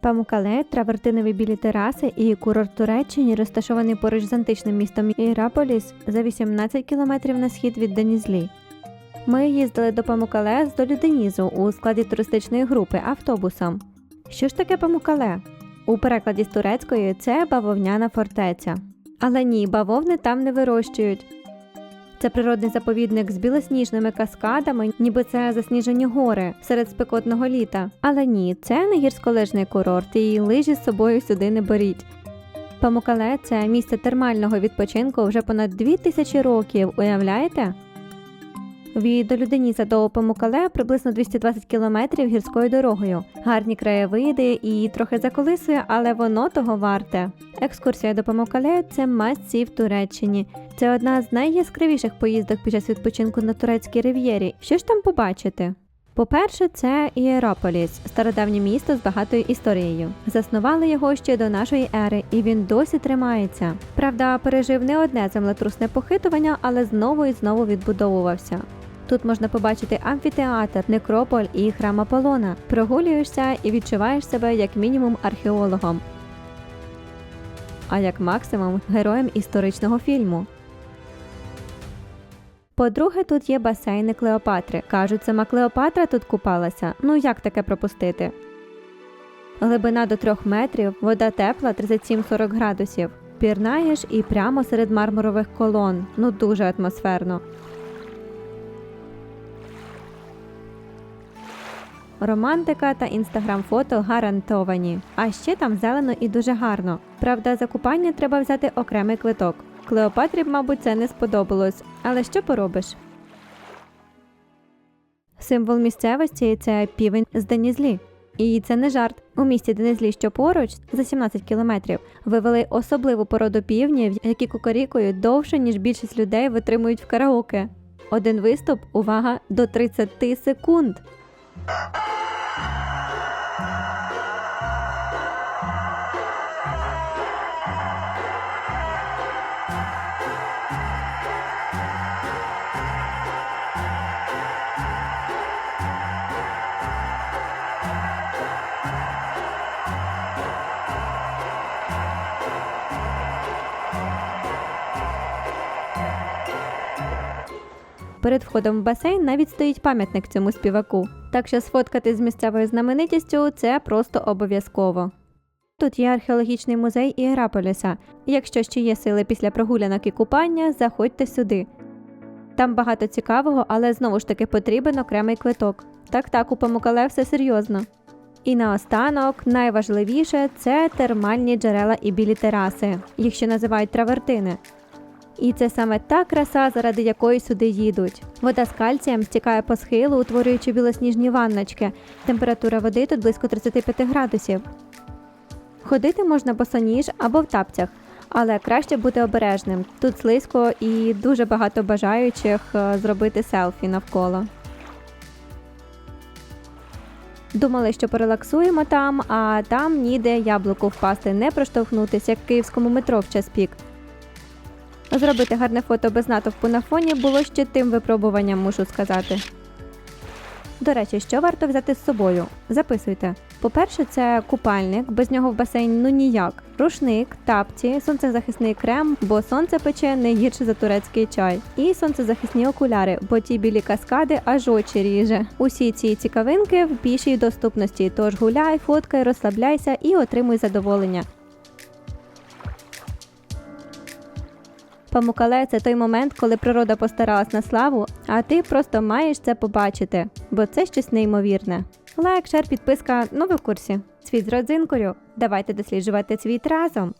Памукале, травертинові білі тераси і курорт Туреччині, розташований поруч з античним містом Іраполіс за 18 кілометрів на схід від Денізлі. Ми їздили до Памукале з Долюденізу у складі туристичної групи автобусом. Що ж таке Памукале? У перекладі з турецької це бавовняна фортеця. Але ні, бавовни там не вирощують. Це природний заповідник з білосніжними каскадами, ніби це засніжені гори серед спекотного літа. Але ні, це не гірськолижний курорт, і лижі з собою сюди не беріть. Памукале це місце термального відпочинку вже понад 2000 років, уявляєте? Від Люденіса до Памукале приблизно 220 кілометрів гірською дорогою. Гарні краєвиди і трохи заколисує, але воно того варте. Екскурсія до Памукале це must-see в Туреччині. Це одна з найяскравіших поїздок під час відпочинку на турецькій рив'єрі. Що ж там побачити? По-перше, це Іерополіс, стародавнє місто з багатою історією. Заснували його ще до нашої ери, і він досі тримається. Правда, пережив не одне землетрусне похитування, але знову і знову відбудовувався. Тут можна побачити амфітеатр, некрополь і храм Аполлона. Прогулюєшся і відчуваєш себе як мінімум археологом, а як максимум героєм історичного фільму. По-друге, тут є басейни Клеопатри. Кажуть, сама Клеопатра тут купалася. Ну як таке пропустити? Глибина до 3 метрів, вода тепла 37-40 градусів. Пірнаєш і прямо серед мармурових колон. Ну дуже атмосферно. Романтика та інстаграм-фото гарантовані. А ще там зелено і дуже гарно. Правда, за купання треба взяти окремий квиток. Клеопатрі, мабуть, це не сподобалось. Але що поробиш? Символ місцевості це півень з Денізлі. І це не жарт. У місті Денизлі, що поруч, за 17 кілометрів, вивели особливу породу півнів, які кукарікують довше, ніж більшість людей витримують в караоке. Один виступ, увага, до 30 секунд. Перед входом в басейн навіть стоїть пам'ятник цьому співаку. Так що сфоткати з місцевою знаменитістю це просто обов'язково. Тут є археологічний музей Іераполіса. Якщо ще є сили після прогулянок і купання, заходьте сюди. Там багато цікавого, але знову ж таки потрібен окремий квиток. Так так, у Памукале все серйозно. І наостанок, найважливіше це термальні джерела і білі тераси, їх ще називають травертини. І це саме та краса, заради якої сюди їдуть. Вода з кальцієм стікає по схилу, утворюючи білосніжні ванночки. Температура води тут близько 35 градусів. Ходити можна босоніж або в тапцях, але краще бути обережним. Тут слизько і дуже багато бажаючих е, зробити селфі навколо. Думали, що порелаксуємо там, а там ніде яблуку впасти, не проштовхнутися, як в київському метро в час пік. Зробити гарне фото без натовпу на фоні було ще тим випробуванням, мушу сказати. До речі, що варто взяти з собою? Записуйте. По-перше, це купальник, без нього в басейн ну ніяк. Рушник, тапці, сонцезахисний крем, бо сонце пече не гірше за турецький чай. І сонцезахисні окуляри, бо ті білі каскади аж очі ріже. Усі ці цікавинки в пішій доступності. Тож гуляй, фоткай, розслабляйся і отримуй задоволення. Памукале це той момент, коли природа постаралась на славу, а ти просто маєш це побачити, бо це щось неймовірне. Лайк, шер, підписка, ну ви в курсі. Світ з родзинкою. Давайте досліджувати світ разом.